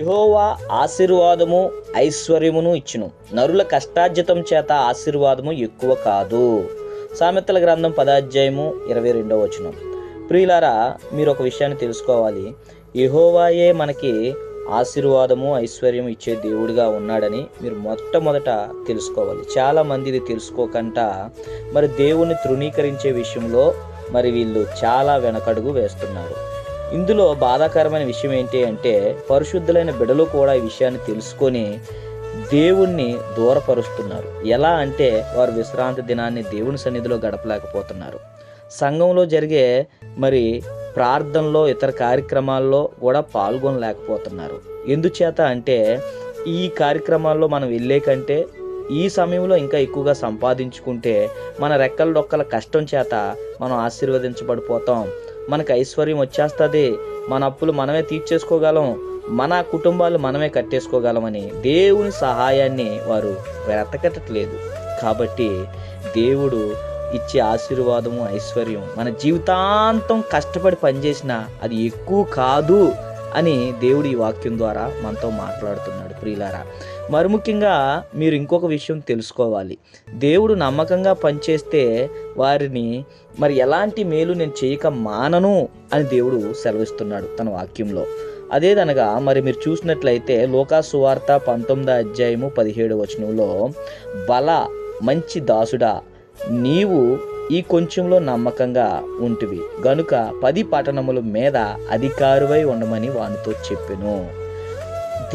యహోవా ఆశీర్వాదము ఐశ్వర్యమును ఇచ్చును. నరుల కష్టార్జితం చేత ఆశీర్వాదము ఎక్కువ కాదు. సామెతల గ్రంథం పదాధ్యాయము ఇరవై రెండవ వచనం. ప్రియులారా మీరు ఒక విషయాన్ని తెలుసుకోవాలి. యహోవాయే మనకి ఆశీర్వాదము ఐశ్వర్యం ఇచ్చే దేవుడిగా ఉన్నాడని మీరు మొట్టమొదట తెలుసుకోవాలి. చాలామంది ఇది తెలుసుకోకుండా మరి దేవుణ్ణి తృణీకరించే విషయంలో మరి వీళ్ళు చాలా వెనకడుగు వేస్తున్నారు. ఇందులో బాధాకరమైన విషయం ఏంటి అంటే పరిశుద్ధులైన బిడలు కూడా ఈ విషయాన్ని తెలుసుకొని దేవుణ్ణి దూరపరుస్తున్నారు. ఎలా అంటే వారు విశ్రాంతి దినాన్ని దేవుని సన్నిధిలో గడపలేకపోతున్నారు. సంఘంలో జరిగే మరి ప్రార్థనలో ఇతర కార్యక్రమాల్లో కూడా పాల్గొనలేకపోతున్నారు. ఎందుచేత అంటే ఈ కార్యక్రమాల్లో మనం వెళ్ళే కంటే ఈ సమయంలో ఇంకా ఎక్కువగా సంపాదించుకుంటే మన రెక్కల డొక్కల కష్టం చేత మనం ఆశీర్వదించబడిపోతాం. మనకు ఐశ్వర్యం వచ్చేస్తుంది. మన అప్పులు మనమే తీర్చేసుకోగలం. మన కుటుంబాలు మనమే కట్టేసుకోగలమని దేవుని సహాయాన్ని వారు వెతకట్లేదు కాబట్టి దేవుడు ఇచ్చే ఆశీర్వాదము ఐశ్వర్యం మన జీవితాంతం కష్టపడి పనిచేసినా అది ఎక్కువ కాదు. అని దేవుడు ఈ వాక్యం ద్వారా మనతో మాట్లాడుతున్నాడు ప్రియులారా. మరి ముఖ్యంగా మీరు ఇంకొక విషయం తెలుసుకోవాలి. దేవుడు నమ్మకంగా పనిచేస్తే వారిని మరి ఎలాంటి మేలు నేను చేయక మానను అని దేవుడు సెలవిస్తున్నాడు తన వాక్యంలో. అదేదనగా మరి మీరు చూసినట్లయితే లోకాసువార్త పంతొమ్మిదో అధ్యాయము పదిహేడు వచనంలో బల మంచి దాసుడా నీవు ఈ కొంచెంలో నమ్మకంగా ఉంటివి. గనుక పది పట్టణముల మీద అధికారువై ఉండమని వానితో చెప్పెను.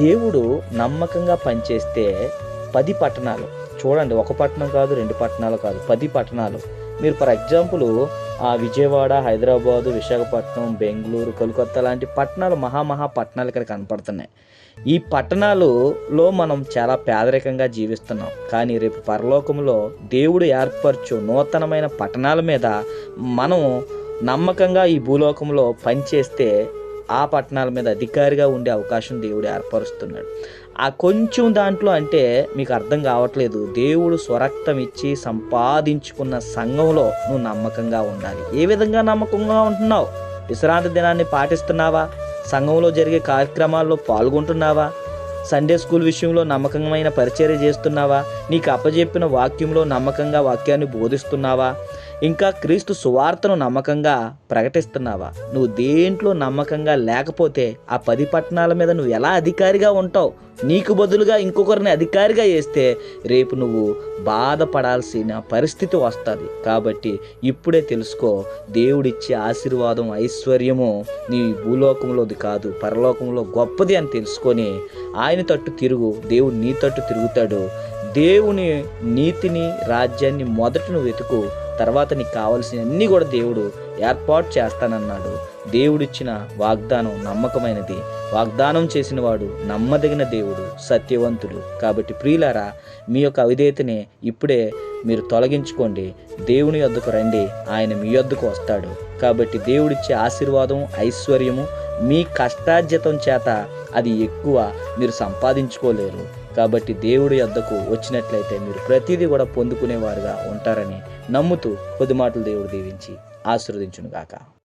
దేవుడు నమ్మకంగా పనిచేస్తే పది పట్టణాలు. చూడండి ఒక పట్టణం కాదు రెండు పట్టణాలు కాదు పది పట్టణాలు. మీరు ఫర్ ఎగ్జాంపుల్ ఆ విజయవాడ హైదరాబాదు విశాఖపట్నం బెంగళూరు కోల్కత్తా లాంటి పట్టణాలు మహామహా పట్టణాలు ఇక్కడ కనపడుతున్నాయి. ఈ పట్టణాలలో మనం చాలా పేదరికంగా జీవిస్తున్నాం. కానీ రేపు పరలోకంలో దేవుడు ఏర్పరచు నూతనమైన పట్టణాల మీద మనం నమ్మకంగా ఈ భూలోకంలో పనిచేస్తే ఆ పట్టణాల మీద అధికారిగా ఉండే అవకాశం దేవుడు ఏర్పరుస్తున్నాడు. ఆ కొంచెం దాంట్లో అంటే మీకు అర్థం కావట్లేదు. దేవుడు స్వరక్తం ఇచ్చి సంపాదించుకున్న సంఘంలో నువ్వు నమ్మకంగా ఉండాలి. ఏ విధంగా నమ్మకంగా ఉంటున్నావు? విశ్రాంతి దినాన్ని పాటిస్తున్నావా? సంఘంలో జరిగే కార్యక్రమాల్లో పాల్గొంటున్నావా? సండే స్కూల్ విషయంలో నమ్మకమైన పరిచర్య చేస్తున్నావా? నీకు అప్పజెప్పిన వాక్యంలో నమ్మకంగా వాక్యాన్ని బోధిస్తున్నావా? ఇంకా క్రీస్తు సువార్తను నమ్మకంగా ప్రకటిస్తున్నావా? నువ్వు దేంట్లో నమ్మకంగా లేకపోతే ఆ పది పట్టణాల మీద నువ్వు ఎలా అధికారిగా ఉంటావు? నీకు బదులుగా ఇంకొకరిని అధికారిగా చేస్తే రేపు నువ్వు బాధపడాల్సిన పరిస్థితి వస్తుంది. కాబట్టి ఇప్పుడే తెలుసుకో దేవుడిచ్చే ఆశీర్వాదం ఐశ్వర్యము నీ భూలోకంలోది కాదు పరలోకంలో గొప్పది అని తెలుసుకొని ఆయన తట్టు తిరుగు దేవుడు నీ తట్టు తిరుగుతాడు. దేవుని నీతిని రాజ్యాన్ని మొదట నువ్వు వెతుకు తర్వాత నీకు కావలసినన్నీ కూడా దేవుడు ఏర్పాటు చేస్తానన్నాడు. దేవుడిచ్చిన వాగ్దానం నమ్మకమైనది. వాగ్దానం చేసిన వాడు నమ్మదగిన దేవుడు సత్యవంతుడు. కాబట్టి ప్రియులారా మీ యొక్క అవిధేయతని ఇప్పుడే మీరు తొలగించుకోండి. దేవుని యొద్దకు రండి. ఆయన మీ యొద్దకు వస్తాడు. కాబట్టి దేవుడిచ్చే ఆశీర్వాదం ఐశ్వర్యము మీ కష్టార్జితం చేత అది ఎక్కువ మీరు సంపాదించుకోలేరు. కాబట్టి దేవుడి యొద్దకు వచ్చినట్లయితే మీరు ప్రతిదీ కూడా పొందుకునేవారుగా ఉంటారని నమ్ముతూ కొద్ది మాటలు దేవుడు దీవించి ఆశీర్వదించునుగాక.